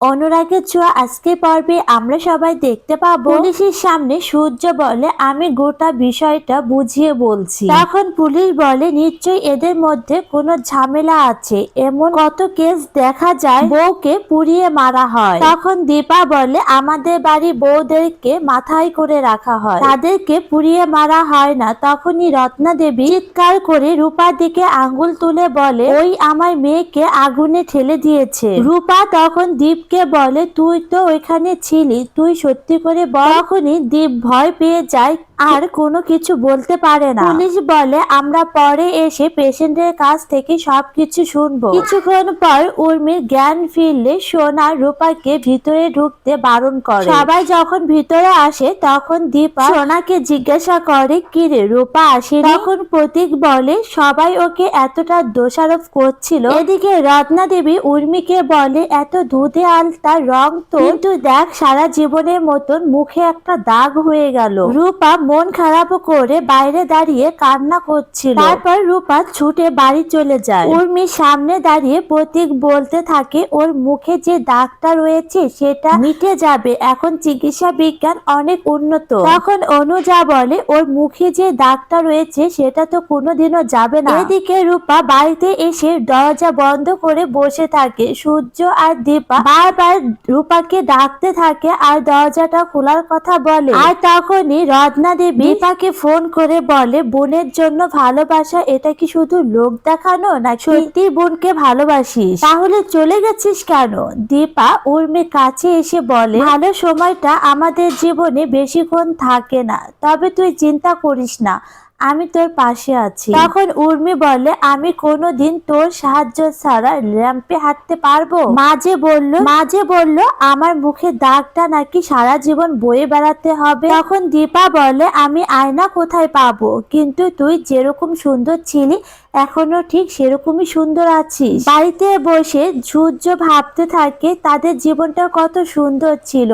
অনুরাগের ছোঁয়া আজকে পর্বে আমরা সবাই দেখতে পাবো। পুলিশের সামনে সূর্য বলে, আমি গোটা বিষয়টা বুঝিয়ে বলছি। তখন পুলিশ বলে, নিশ্চয়ই এদের মধ্যে কোনো ঝামেলা আছে। এমন কত কেস দেখা যায়, বউকে পুড়িয়ে মারা হয়। তখন দীপা বলে, আমাদের বাড়ি বউদেরকে মাথায় করে রাখা হয়। তাদেরকে পুড়িয়ে মারা হয় না। তখনই রত্না দেবী চিৎকার করে রূপার দিকে আঙ্গুল তুলে বলে, ওই আমার মেয়েকে আগুনে ঠেলে দিয়েছে। রূপা তখন দীপকে বলে, তুই তো ওইখানে ছিলি। তুই সত্যি করে তখনই দীপ ভয় পেয়ে যায়, আর কোনো কিছু বলতে পারে না। পুলিশ বলে, আমরা পরে এসে পেশেন্টের কাছ থেকে সবকিছু শুনব। কিছুক্ষণ পর উর্মির জ্ঞান ফিরলে সোনা রূপাকে ভিতরে ঢুকতে বারণ করে। সবাই যখন ভিতরে আসে, তখন দীপা সোনাকে জিজ্ঞাসা করে, কি রে, রূপা আসে তখন প্রতীক বলে, সবাই ওকে এতটা দোষারোপ করছিল। এদিকে রত্না দেবী উর্মিকে বলে, এত দুধে আলতা রং তো কিন্তু দেখ, সারা জীবনের মতন মুখে একটা দাগ হয়ে গেল। রূপা মন খারাপ করে বাইরে দাঁড়িয়ে কান্না করছিল। তারপর রূপা ছুটে বাড়ি চলে যায়। উর্মির সামনে দাঁড়িয়ে প্রতীক বলতে থাকে, ওর মুখে যে দাগটা রয়েছে সেটা মিটে যাবে। এখন চিকিৎসা বিজ্ঞান অনেক উন্নত। তখন অনুজা বলে, ওর মুখে যে দাগটা রয়েছে সেটা তো কোনোদিনও যাবে না। এদিকে রূপা বাড়িতে এসে দরজা বন্ধ করে বসে থাকে। সূর্য আর দীপা বারবার রূপাকে ডাকতে থাকে আর দরজাটা খোলার কথা বলে। আর তখনই রত্না দেবী দীপাকে ফোন করে বলে, বোনের জন্য ভালোবাসা, এটা কি শুধু লোক দেখানো না সত্যি বোনকে ভালোবাসিস? তাহলে চলে গেছিস কেন? দীপা উর্মির কাছে এসে বলে, ভালো সময়টা আমাদের জীবনে বেশিক্ষণ থাকে না, তবে তুই চিন্তা করিস না। আমি তোর পাশে আছি। তখন উর্মি বলে আমি কোনোদিন তোর সাহায্য ছাড়া র্যাম্পে হাঁটতে পারব? মাঝে বলল মাঝে বলল আমার মুখে দাগটা নাকি সারা জীবন বয়ে বেড়াতে হবে? তখন দীপা বলে আমি আয়না কোথায় পাবো? কিন্তু তুই যেরকম সুন্দর ছিলি এখনও ঠিক সেরকমই সুন্দর আছিস। বাড়িতে বসে সূর্য ভাবতে থাকে তাদের জীবনটা কত সুন্দর ছিল।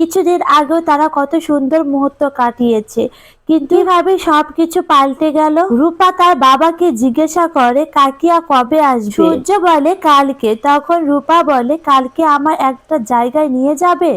কিছুদিন আগেও তারা কত সুন্দর মুহূর্ত কাটিয়েছে। কিন্তু এভাবে সবকিছু পাল্টে গেল। রূপা তার বাবাকে জিজ্ঞাসা করে, কাকিয়া কবে আসবে? সূর্য বলে, কালকে। তখন রূপা বলে, কালকে আমার একটা জায়গায় নিয়ে যাবে?